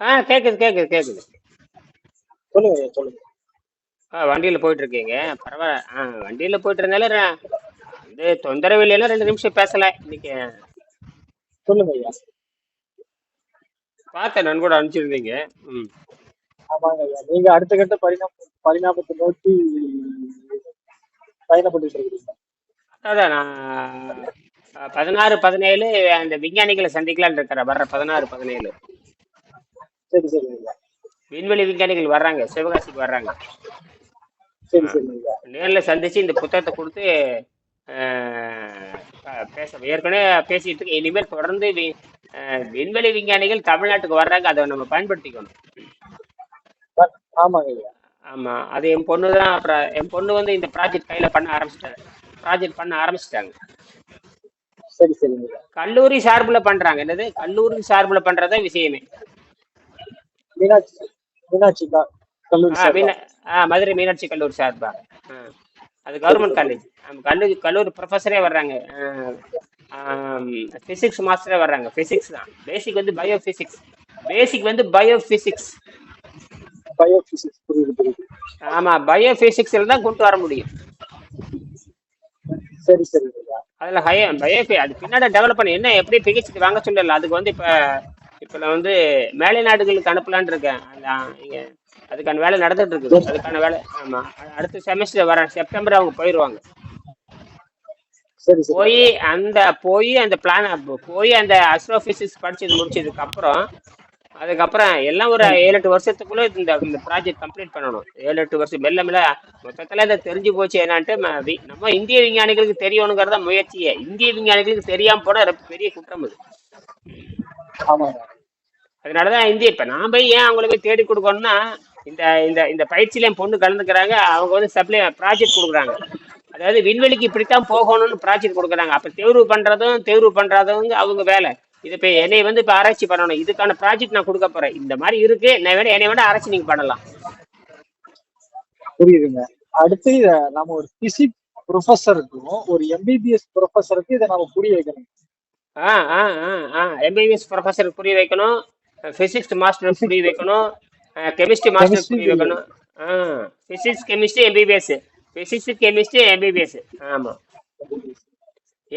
ஆ கேட்குது கேட்குது கேட்குது சொல்லுங்க ஐயா சொல்லுங்க. ஆ வண்டியில் போயிட்டு இருக்கீங்க பரவாயில்ல. ஆ வண்டியில் போயிட்டு இருந்தாலும் வந்து தொந்தரவு இல்லைன்னா ரெண்டு நிமிஷம் பேசலாம் இன்னைக்கு. சொல்லுங்க ஐயா. பார்த்தேன் நான் கூட அனுப்பிச்சிருந்தீங்க. ம். ஆமாங்க ஐயா. நீங்க அடுத்த கட்ட பரிணாம பரிணாமத்தை நோக்கி பயணப்பட்டு இருக்கிறீங்க அதான் நான் பதினாறு பதினேழு அந்த விஞ்ஞானிகளை சந்திக்கலாம்னு இருக்கிறேன். வர்ற பதினாறு பதினேழு. சரி சரி ஐயா விண்வெளி விஞ்ஞானிகள் வர்றாங்க சிவகாசிக்கு வர்றாங்க. சரி சரி ஐயா நேரில் சந்திச்சு இந்த புத்தகத்தை கொடுத்து பேச ஏற்கனவே பேசிட்டு இருக்கேன். இனிமேல் தொடர்ந்து விண்வெளி விஞ்ஞானிகள் தமிழ்நாட்டுக்கு வர்றாங்க அதை நம்ம பயன்படுத்திக்கணும். ஆமாங்க ஐயா. ஆமா அது என் பொண்ணு தான் அப்புறம் என் பொண்ணு வந்து இந்த ப்ராஜெக்ட் கையில பண்ண ஆரம்பிச்சிட்டாங்க. ப்ராஜெக்ட் பண்ண ஆரம்பிச்சிட்டாங்க. சரி சரிங்க ஐயா. கல்லூரி சார்பில் பண்றாங்க. என்னது? கல்லூரி சார்பில் பண்றதா விஷயமே. மீனாட்சி மீனாட்சி கல்லூரி ஆ சார் மீனா ஆ மதுரை மீனாட்சி கல்லூரி சார்பா அது கவர்மெண்ட் காலேஜ் கல்லூரி கல்லூரி ப்ரொஃபஸரே வர்றாங்க ஃபிசிக்ஸ் மாஸ்டரே வர்றாங்க ஃபிசிக்ஸ் தான் பேசிக் வந்து பயோ ஃபிசிக்ஸ் பேசிக் வந்து பயோ ஃபிசிக்ஸ் பயோ பிசிக்ஸ் புரியுது புரியுது ஆமா பயோ ஃபிசிக்ஸில் தான் கொண்டு வர முடியும் சரி ஐயா அதில் ஹை பயோ அது பின்னாடி டெவலப் பண்ணி என்ன எப்படி பிஹெச்டி வாங்க சொல்லல அதுக்கு வந்து இப்போ இப்போ நான் வந்து மேலை நாடுகளுக்கு அனுப்பலான்னு இருக்கேன். அதுக்கான வேலை நடந்துட்டு இருக்குது அதுக்கான வேலை ஆமாம் அடுத்த செமஸ்டர் வர செப்டம்பர் அவங்க போயிடுவாங்க போய் அந்த போய் அந்த பிளான் போய் அந்த அஸ்ட்ரோபிசிக்ஸ் படிச்சது முடிச்சதுக்கு அப்புறம் அதுக்கப்புறம் எல்லாம் ஒரு ஏழு எட்டு வருஷத்துக்குள்ள இந்த இந்த ப்ராஜெக்ட் கம்ப்ளீட் பண்ணணும். ஏழு எட்டு வருஷம் மெல்ல மெல்ல மொத்தத்தில் இதை தெரிஞ்சு போச்சு என்னான்ட்டு நம்ம இந்திய விஞ்ஞானிகளுக்கு தெரியணுங்கிறத முயற்சியே. இந்திய விஞ்ஞானிகளுக்கு தெரியாம போனா பெரிய குற்றம் அது. ஆமாங்க. அதனாலதான் இந்திய இப்ப நான் போய் ஏன் அவங்கள போய் தேடி கொடுக்கணும்னா இந்த இந்த இந்த பயிற்சியில என் பொண்ணு கலந்துக்கிறாங்க அவங்க வந்து சப்ளை ப்ராஜெக்ட் கொடுக்குறாங்க. அதாவது விண்வெளிக்கு இப்படித்தான் போகணும்னு ப்ராஜெக்ட் கொடுக்குறாங்க. அப்ப தேர்வு பண்றதும் தேர்வு பண்றதும் அவங்க வேலை. இது இப்ப என்னை வந்து இப்ப ஆராய்ச்சி பண்ணணும். இதுக்கான ப்ராஜெக்ட் நான் கொடுக்க போறேன். இந்த மாதிரி இருக்கு. நான் வேணா என்னை வேணா ஆராய்ச்சி நீங்க பண்ணலாம். புரியுதுங்க. அடுத்து இத நம்ம ஒரு பிசிக்ஸ் ப்ரொஃபஸருக்கும் ஒரு எம்பிபிஎஸ் ப்ரொஃபஸருக்கு இதை நம்ம புரிய வைக்கணும். ஆ ஆ ஆ எம்பிபிஎஸ் ப்ரொஃபஸருக்கு புரிய வைக்கணும். ஃபிசிக்ஸ் மாஸ்டர் புரிய வைக்கணும். கெமிஸ்ட்ரி மாஸ்டர் புரிய வைக்கணும். ஆ physics chemistry MBBS physics chemistry MBBS ஆமாம்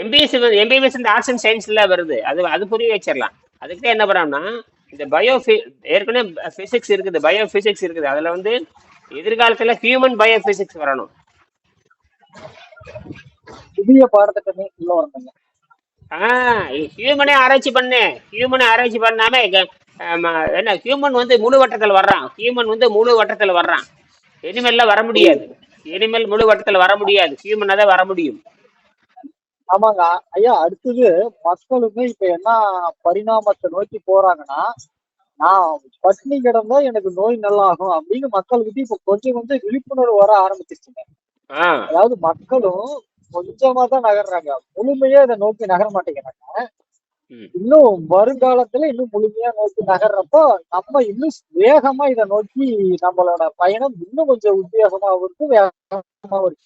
எம்பிஎஸ் எம்பிபிஎஸ் இந்த ஆர்ட்ஸ் அண்ட் சயின்ஸ்ல வருது. அது அது புரிய வச்சிடலாம் அதுக்கு தான் என்ன பண்ணோம்னா இந்த பயோ ஏற்கனவே ஃபிசிக்ஸ் இருக்குது பயோ ஃபிசிக்ஸ் இருக்குது. அதில் வந்து எதிர்காலத்தில் ஹியூமன் பயோ ஃபிசிக்ஸ் வரணும். புதிய பாடத்திட்டமே உள்ள வரணுங்க. ஆ ஹியூமனே ஆராய்ச்சி பண்ணு. ஹியூமனை ஆராய்ச்சி பண்ணாம என்ன ஹியூமன் வந்து முழு வட்டத்தில் வர்றான். ஹியூமன் வந்து முழு வட்டத்தில் வர்றான். இனிமேல்லாம் வர முடியாது. இனிமேல் முழு வட்டத்தில் வர முடியாது. ஹியூமனாக தான் வர முடியும். ஆமாங்க. ஐயா அடுத்தது மக்களுமே இப்ப என்ன பரிணாமத்தை நோக்கி போறாங்கன்னா நான் பட்டினி கிடந்தா எனக்கு நோய் நல்லாகும் அப்படின்னு மக்களுக்கு இப்ப கொஞ்சம் கொஞ்சம் விழிப்புணர்வு வர ஆரம்பிச்சிருச்சுங்க. அதாவது மக்களும் கொஞ்சமா தான் நகர்றாங்க. முழுமையா இதை நோக்கி நகர மாட்டேங்கிறாங்க. இன்னும் வருங்காலத்துல இன்னும் முழுமையா நோக்கி நகர்றப்போ நம்ம இன்னும் வேகமா இதை நோக்கி நம்மளோட பயணம் இன்னும் கொஞ்சம் உத்வேகமாவும் இருக்கு வேகமாவும் இருக்கு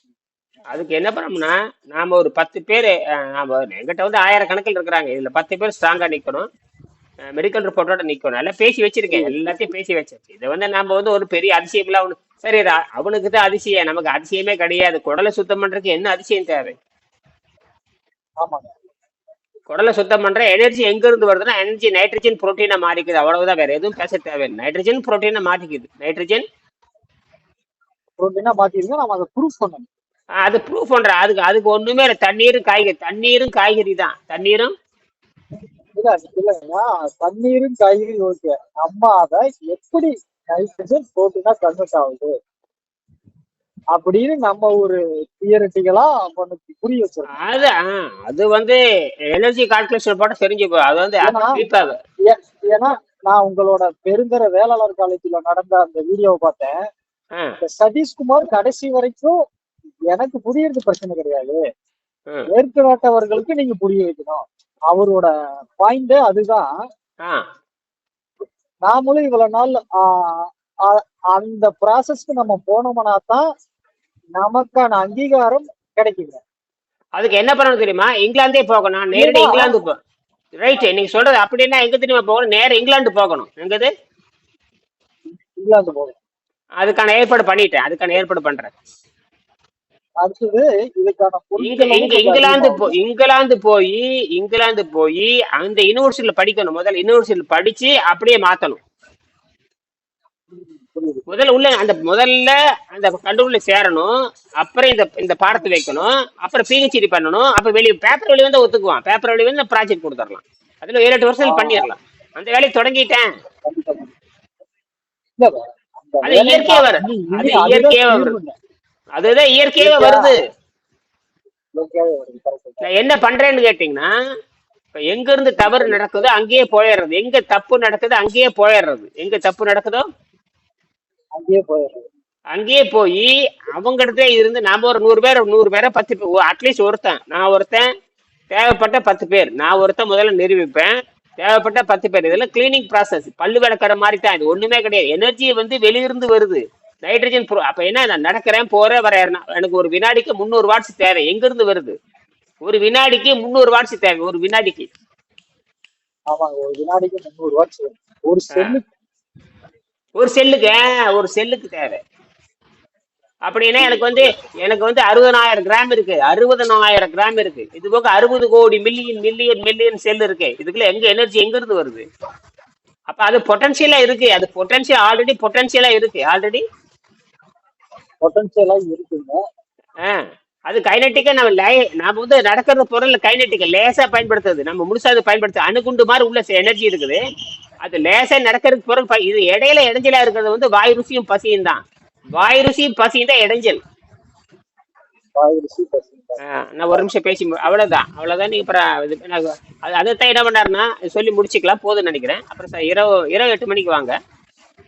அதுக்கு என்ன பண்ணோம்னா நாம ஒரு பத்து பேர் நாம எங்கிட்ட வந்து ஆயிரக்கணக்கில் இருக்கிறாங்க. இதுல பத்து பேர் ஸ்ட்ராங்கா நிக்கணும். மெடிக்கல் ரிப்போர்ட்டோட நிக்கணும். எல்லாம் பேசி வச்சிருக்கேன் எல்லாத்தையும் பேசி வச்சாச்சு இதை வந்து நம்ம வந்து ஒரு பெரிய அதிசயம்லாம் ஒண்ணு சரி அவனுக்கு தான் அதிசயம். நமக்கு அதிசயமே கிடையாது. குடலை சுத்தம் பண்றதுக்கு என்ன அதிசயம் தேவை? ஆமாங்க. குடலை சுத்தம் பண்ற எனர்ஜி எங்க இருந்து வருதுன்னா எனர்ஜி நைட்ரஜன் புரோட்டீனா மாறிக்குது. அவ்வளவுதான் வேற எதுவும் பேச தேவையில்லை. நைட்ரஜன் புரோட்டீனா மாட்டிக்குது நைட்ரஜன் புரோட்டீனா மாத்திருங்க நம்ம அதை ப்ரூஃப் பண்ணணும். அது ப்ரூஃப் பண்ற அதுக்கு அதுக்கு ஒண்ணுமே இல்லை. தண்ணீரும் காய்கறி தண்ணீரும் காய்கறி தான். தண்ணீரும்? இல்ல இல்லைன்னா தண்ணீரும் காய்கறி ஓகே நம்ம அதை எப்படி நைட்ரஜன் புரோட்டீனா கன்வெர்ட் ஆகுது? அப்படின்னு நம்ம ஒரு அவனுக்கு புரிய வச்சிருக்கோம். அது அது வந்து எனர்ஜி கால்குலேஷன் போட்டு தெரிஞ்சு போ அது வந்து ஏன்னா நான் உங்களோட பெருந்தர வேளாளர் காலேஜ்ல நடந்த அந்த வீடியோவை பார்த்தேன். சதீஷ்குமார் கடைசி வரைக்கும் எனக்கு புரியறது பிரச்சனை கிடையாது. மேற்கு நாட்டவர்களுக்கு நீங்க புரிய வைக்கணும். அவரோட பாயிண்ட் அதுதான். நாமளும் இவ்வளவு நாள் அந்த ப்ராசஸ்க்கு நம்ம போனோம்னா தான் நமக்கான அங்கீகாரம் கிடைக்குங்க அதுக்கு என்ன பண்ணணும் தெரியுமா? இங்கிலாந்தே போகணும். நேரடி இங்கிலாந்து போ ரைட் நீங்க சொல்றது அப்படின்னா எங்க தெரியுமா போகணும்? நேர இங்கிலாந்து போகணும். எங்கது? இங்கிலாந்து போகணும். அதுக்கான ஏற்பாடு பண்ணிட்டேன். அதுக்கான ஏற்பாடு பண்றேன். அடுத்தது இதுக்கான இங்கிலாந்து இங்கிலாந்து போய் இங்கிலாந்து போய் அந்த யூனிவர்சிட்டியில படிக்கணும். முதல்ல யூனிவர்சிட்டியில படிச்சு அப்படியே மாத்தணும். முதல்ல உள்ள அந்த முதல்ல அந்த கல்லூரியில சேரணும் அப்புறம் இந்த இந்த பாடத்தை வைக்கணும் அப்புறம் பிஹெச்டி பண்ணணும் அப்ப வெளியே பேப்பர் வழி வந்து ஒத்துக்குவான் பேப்பர் வழி வந்து ப்ராஜெக்ட் கொடுத்துடலாம் அதுல ஏழு எட்டு வருஷம் பண்ணிடலாம் அந்த வேலையை தொடங்கிட்டேன் அது இயற்கையா. வந்து அது இயற்கையா. தீர்வுங்க. அதுதான் இயற்கையாவே வருது வருது. நான் என்ன பண்றேன்னு கேட்டீங்கன்னா இப்ப எங்க இருந்து தவறு நடக்குதோ அங்கேயே போயிடுறது எங்க தப்பு நடக்குதோ அங்கேயே போயிடுறது எங்க தப்பு நடக்குதோ அங்கேயே போயிடுறது அங்கேயே போய் அவங்க இடத்துல இருந்து நாம ஒரு நூறு பேர் நூறு பேரை பத்து பேர் அட்லீஸ்ட் ஒருத்தன். நான் ஒருத்தன் தேவைப்பட்ட பத்து பேர். நான் ஒருத்தன் முதல்ல நிரூபிப்பேன். தேவைப்பட்ட பத்து பேர். இதெல்லாம் கிளீனிங் ப்ராசஸ் பல்லு விளக்குற மாதிரி தான் இது ஒண்ணுமே கிடையாது. எனர்ஜி வந்து வெளியிருந்து வருது. நைட்ரஜன் அப்ப என்ன நான் நடக்கிறேன் போறேன் வர எனக்கு ஒரு வினாடிக்கு முந்நூறு வாட்ஸ் தேவை. எங்க இருந்து வருது? ஒரு வினாடிக்கு முந்நூறு வாட்ஸ் தேவை. ஒரு வினாடிக்கு. ஆமாங்க ஒரு வினாடிக்கு முந்நூறு வாட்ஸ் ஒரு செல்லு ஒரு செல்லுக்கு ஒரு செல்லுக்கு தேவை. அப்படின்னா எனக்கு வந்து எனக்கு வந்து அறுபதனாயிரம் கிராம் இருக்கு. அறுபதனாயிரம் கிராம் இருக்கு. இது போக அறுபது கோடி மில்லியன் மில்லியன் மில்லியன் செல் இருக்கு. இதுக்குள்ள எங்க எனர்ஜி எங்க இருந்து வருது? அப்ப அது பொட்டன்ஷியலா இருக்கு. அது பொட்டன்ஷியல் ஆல்ரெடி பொட்டன்ஷியலா இருக்கு. ஆல்ரெடி பொட்டன்ஷியலா இருக்குங்க. அது கைனட்டிக்கா நம்ம லே நாம வந்து நடக்கிறது பொருள் கைனட்டிக்க லேசா பயன்படுத்துறது. நம்ம முழுசா அது பயன்படுத்து அணுகுண்டு மாதிரி உள்ள எனர்ஜி இருக்குது. அது லேசா நடக்கிறதுக்கு பொருள் ப- இது இடையில இடைஞ்சலா இருக்கிறது வந்து வாய் ருசியும் பசியும் தான். வாய் ருசியும் பசியும் தான் இடைஞ்சல். நான் ஒரு நிமிஷம் பேசி அவ்வளவுதான். அவ்வளவுதான் நீங்க அப்புறம் அதைத்தான் என்ன பண்ணாருன்னா சொல்லி முடிச்சுக்கலாம் போதும்னு நினைக்கிறேன். அப்புறம் சார் இரவு இரவு எட்டு மணிக்கு வாங்க.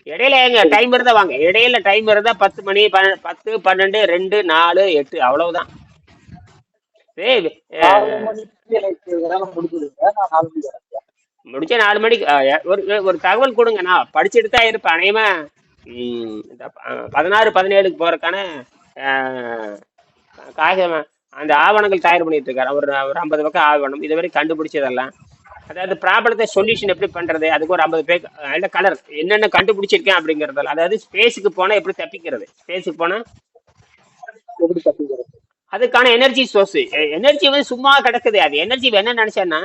இடையில எங்க டைம் இருந்தா வாங்க. இடையில டைம் இருந்தா பத்து மணி பத்து பன்னெண்டு ரெண்டு நாலு எட்டு அவ்வளவுதான். ஏய், முடிச்ச நாலு மணிக்கு முடிச்சா நாலு மணிக்கு ஒரு ஒரு தகவல் கொடுங்க நான் படிச்சுட்டு தான் இருப்பேன் அநேகமா. இந்த பதினாறு பதினேழுக்கு போறதுக்கான காகிதம் அந்த ஆவணங்கள் தயார் பண்ணிட்டு இருக்காரு ஒரு ஒரு ஐம்பது பக்கம் ஆவணம் இதுவரை கண்டுபிடிச்சதெல்லாம். அதாவது ப்ராப்ளத்தை சொல்யூஷன் எப்படி பண்றது? அதுக்கு ஒரு ஐம்பது பேர் நல்ல கலர் என்னென்ன கண்டுபிடிச்சிருக்கேன் அப்படிங்கறதால அதாவது ஸ்பேஸுக்கு போனா எப்படி தப்பிக்கிறது? ஸ்பேஸுக்கு போனா எப்படி தப்பிக்கிறது? அதுக்கான எனர்ஜி சோர்ஸ் எனர்ஜி வந்து சும்மா கிடக்குது. அது எனர்ஜி என்ன நினைச்சேன்னா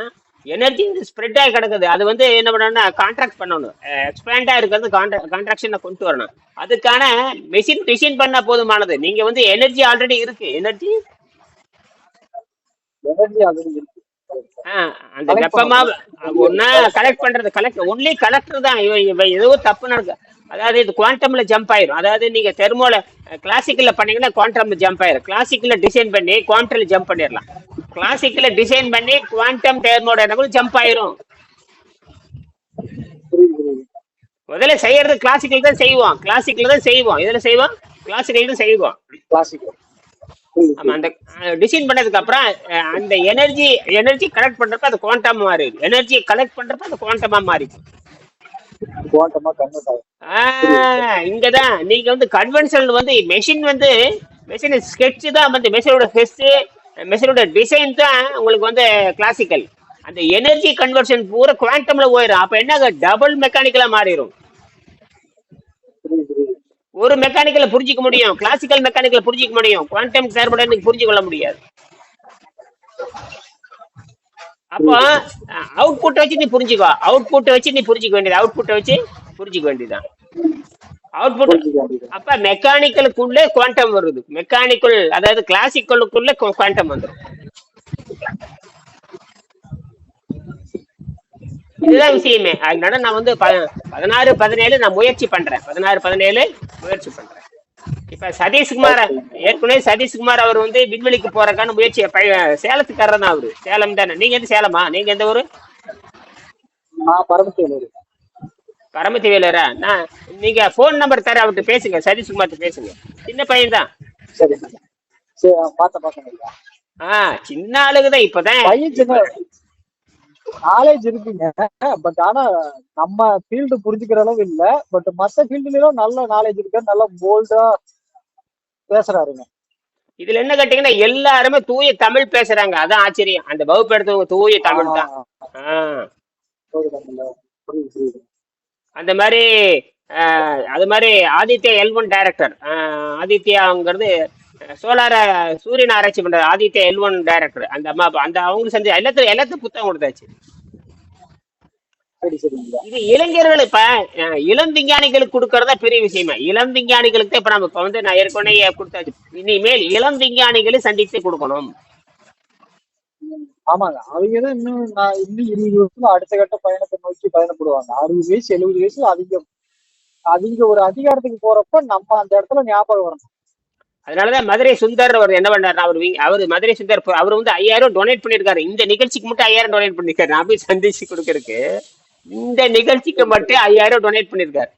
எனர்ஜி ஸ்ப்ரெட் ஆகி கிடக்குது. அது வந்து என்ன பண்ணணும்னா கான்ட்ராக்ட் பண்ணணும். எக்ஸ்பேண்டா இருக்கிறது கான்ட்ராக்ஷனை கொண்டு வரணும். அதுக்கான மெஷின் டிசைன் பண்ண போதுமானது. நீங்க வந்து எனர்ஜி ஆல்ரெடி இருக்கு. எனர்ஜி எனர்ஜி ஆல்ரெடி இருக்கு. அந்த வெப்பமா ஒன்னா கலெக்ட் பண்றது கலெக்ட் ஒன்லி கலெக்டர் தான். ஏதோ தப்பு நடக்கு அதாவது இது குவாண்டம்ல ஜம்ப் ஆயிரும். அதாவது நீங்க தெர்மோல கிளாசிக்கல்ல பண்ணீங்கன்னா குவாண்டம்ல ஜம்ப் ஆயிரும். கிளாசிக்கல்ல டிசைன் பண்ணி குவாண்டம்ல ஜம்ப் பண்ணிடலாம் கிளாசிக்கல்ல டிசைன் பண்ணி குவாண்டம் தெர்மோடைனமிக் ஜம்ப் ஆயிரும். முதல்ல செய்யறது கிளாசிக்கல் தான் செய்வோம். கிளாசிக்கல் தான் செய்வோம். இதுல செய்வோம்? கிளாசிக்கல் தான் செய்வோம். கிளாசிக்கல் ஆமா அந்த டிசைன் பண்ணதுக்கு அப்புறம் அந்த எனர்ஜி எனர்ஜி கலெக்ட் பண்றப்ப அது குவாண்டம் மாறிடுது. எனர்ஜி கலெக்ட் பண்றப்ப அது குவாண்டமா ஆஹ் இங்கதான். நீங்க வந்து கன்வென்ஷனல் வந்து மெஷின் வந்து மெஷின் ஸ்கெட்ச் தான் வந்து மெஷினோட ஸ்கெட்ச் மிஷினோட டிசைன் தான் உங்களுக்கு வந்து கிளாசிக்கல் அந்த எனர்ஜி கன்வர்ஷன் பூரா குவாண்டம்ல போயிடும் அப்ப என்ன டபுள் மெக்கானிக்கலா மாறிடும் ஒரு மெக்கானிக்கல புரிஞ்சிக்க முடியும். கிளாசிக்கல் மெக்கானிக்கல புரிஞ்சிக்க முடியும். குவாண்டம் தேர்மோடைனமிக் புரிஞ்சு கொள்ள முடியாது. அப்போ அவுட்புட் வச்சு நீ புரிஞ்சுக்கோ. அவுட்புட் வச்சு நீ புரிஞ்சுக்க வேண்டியது. அவுட்புட்டை வச்சு புரிஞ்சுக்க வேண்டியதுதான். அவுட்புட் அப்ப மெக்கானிக்கலுக்குள்ளே குவாண்டம் வருது. மெக்கானிக்கல் அதாவது கிளாசிக்கலுக்குள்ள குவாண்டம் வந்துடும் இதுதான் விஷயமே. அதனால நான் வந்து பதினாறு பதினேழு நான் முயற்சி பண்றேன். பதினாறு பதினேழு முயற்சி பண்றேன். இப்ப சதீஷ்குமார் ஏற்கனவே சதீஷ்குமார் அவர் வந்து விண்வெளிக்கு போறதுக்கான முயற்சி சேலத்துக்காரர் தான் அவரு. சேலம் தானே? நீங்க எந்த சேலமா? நீங்க எந்த ஊரு. பரமத்தி வேலரா நான் நீங்க ஃபோன் நம்பர் தர அவர்கிட்ட பேசுங்க. சதீஷ்குமார்ட்ட பேசுங்க. சின்ன பையன் தான். சரி சரி. பார்த்த பார்க்க ஆ சின்ன ஆளுக்குதான் இப்பதான். பையன் சின்ன நாலேஜ் இருக்குங்க பட் ஆனா நம்ம ஃபீல்டு புரிஞ்சுக்கிற அளவு இல்ல. பட் மத்த ஃபீல்டுலயும் நல்ல நாலேஜ் இருக்கு நல்ல போல்டா பேசுறாருங்க. இதுல என்ன கேட்டீங்கன்னா எல்லாருமே தூய தமிழ் பேசுறாங்க. அதான் ஆச்சரியம். அந்த வகுப்பு எடுத்தவங்க தூய தமிழ் தான். புரியுது, புரியுது. அந்த மாதிரி அது மாதிரி ஆதித்யா எல் ஒன் டைரக்டர் ஆதித்யாங்கிறது சோலார சூரியன் ஆராய்ச்சி பண்ற ஆதித்யா எல் ஒன் டைரக்டர் அந்த அம்மா அந்த அவங்க செஞ்ச எல்லாத்தையும் எல்லாத்தையும் புத்தகம் கொடுத்தாச்சு. இது இளைஞர்கள் இப்ப இளம் விஞ்ஞானிகளுக்கு கொடுக்கறதா பெரிய விஷயமா. இளம் விஞ்ஞானிகளுக்கு இப்ப நம்ம வந்து நான் ஏற்கனவே கொடுத்தாச்சு. இனிமேல் இளம் விஞ்ஞானிகளை சந்தித்து கொடுக்கணும். ஆமாங்க. அவங்க தான் இன்னும் நான் இன்னும் இருபது வருஷத்துல அடுத்த கட்ட பயணத்தை நோக்கி பயணப்படுவாங்க. அறுபது வயசு எழுபது வயசுல அவங்க அவங்க ஒரு அதிகாரத்துக்கு போறப்ப நம்ம அந்த இடத்துல ஞாபகம் வரணும். அதனாலதான் மதுரை சுந்தர் அவர் என்ன பண்ணாரு அவர் அவர் மதுரை சுந்தர் அவர் வந்து ஐயாயிரம் டொனேட் பண்ணிருக்காரு இந்த நிகழ்ச்சிக்கு மட்டும் ஐயாயிரம் டொனேட் பண்ணிருக்காரு நான் போய் சந்திச்சு கொடுக்கறதுக்கு இந்த நிகழ்ச்சிக்கு மட்டும் ஐயாயிரம் டொனேட் பண்ணிருக்காரு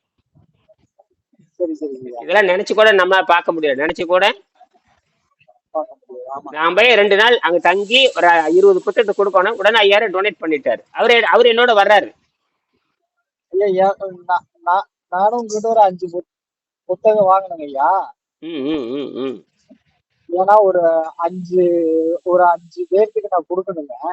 இதெல்லாம் நினைச்சு கூட நம்ம பார்க்க முடியாது. நினைச்சு கூட நான் போய் ரெண்டு நாள் அங்க தங்கி ஒரு இருபது புத்தகத்தை கொடுக்கணும். உடனே ஐயாயிரம் டொனேட் பண்ணிட்டாரு. அவரு அவர் என்னோட வர்றாரு. ஐயா நானும் உங்ககிட்ட ஒரு அஞ்சு புத்- புத்தகம் வாங்கினேங்க ஐயா. ஏன்னா ஒரு அஞ்சு ஒரு அஞ்சு பேர்த்துக்கு நான் கொடுக்கணுங்க.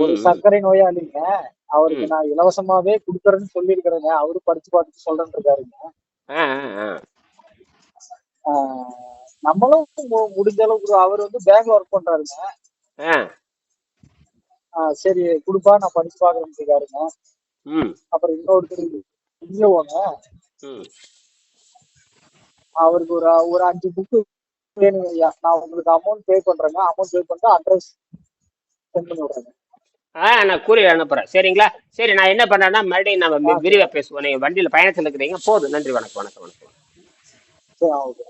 ஒரு. சர்க்கரை நோயாளிங்க. அவருக்கு. நான் இலவசமாவே கொடுக்குறேன்னு சொல்லியிருக்கிறேங்க. அவரு படிச்சு பார்த்துட்டு சொல்றேன்னு இருக்காருங்க. நம்மளும் முடிஞ்ச அளவுக்கு அவர் வந்து பேங்க்ல ஒர்க் பண்றாருங்க. சரி கொடுப்பா நான் படிச்சு பாக்குறேன்னு இருக்காருங்க ம், அப்புறம் இன்னொருத்தர் இல்லவோங்க ம். அவருக்கு ஒரு ஒரு அஞ்சு புக்கு வேணுங்க ஐயா. நான் உங்களுக்கு அமௌண்ட் பே பண்றேங்க. அமௌண்ட் பே பண்ணிட்டு அட்ரஸ் சென்ட் பண்ணி விடுறேங்க. ஆ நான் கூறி அனுப்புறேன். சரிங்களா? சரி நான் என்ன பண்ணேன்னா மறுபடியும் நம்ம விரிவா பேசுவோம். நீங்க வண்டியில பயணத்தில் இருக்கிறீங்க. போதும். நன்றி. வணக்கம் வணக்கம் வணக்கம். சரி ஓகே.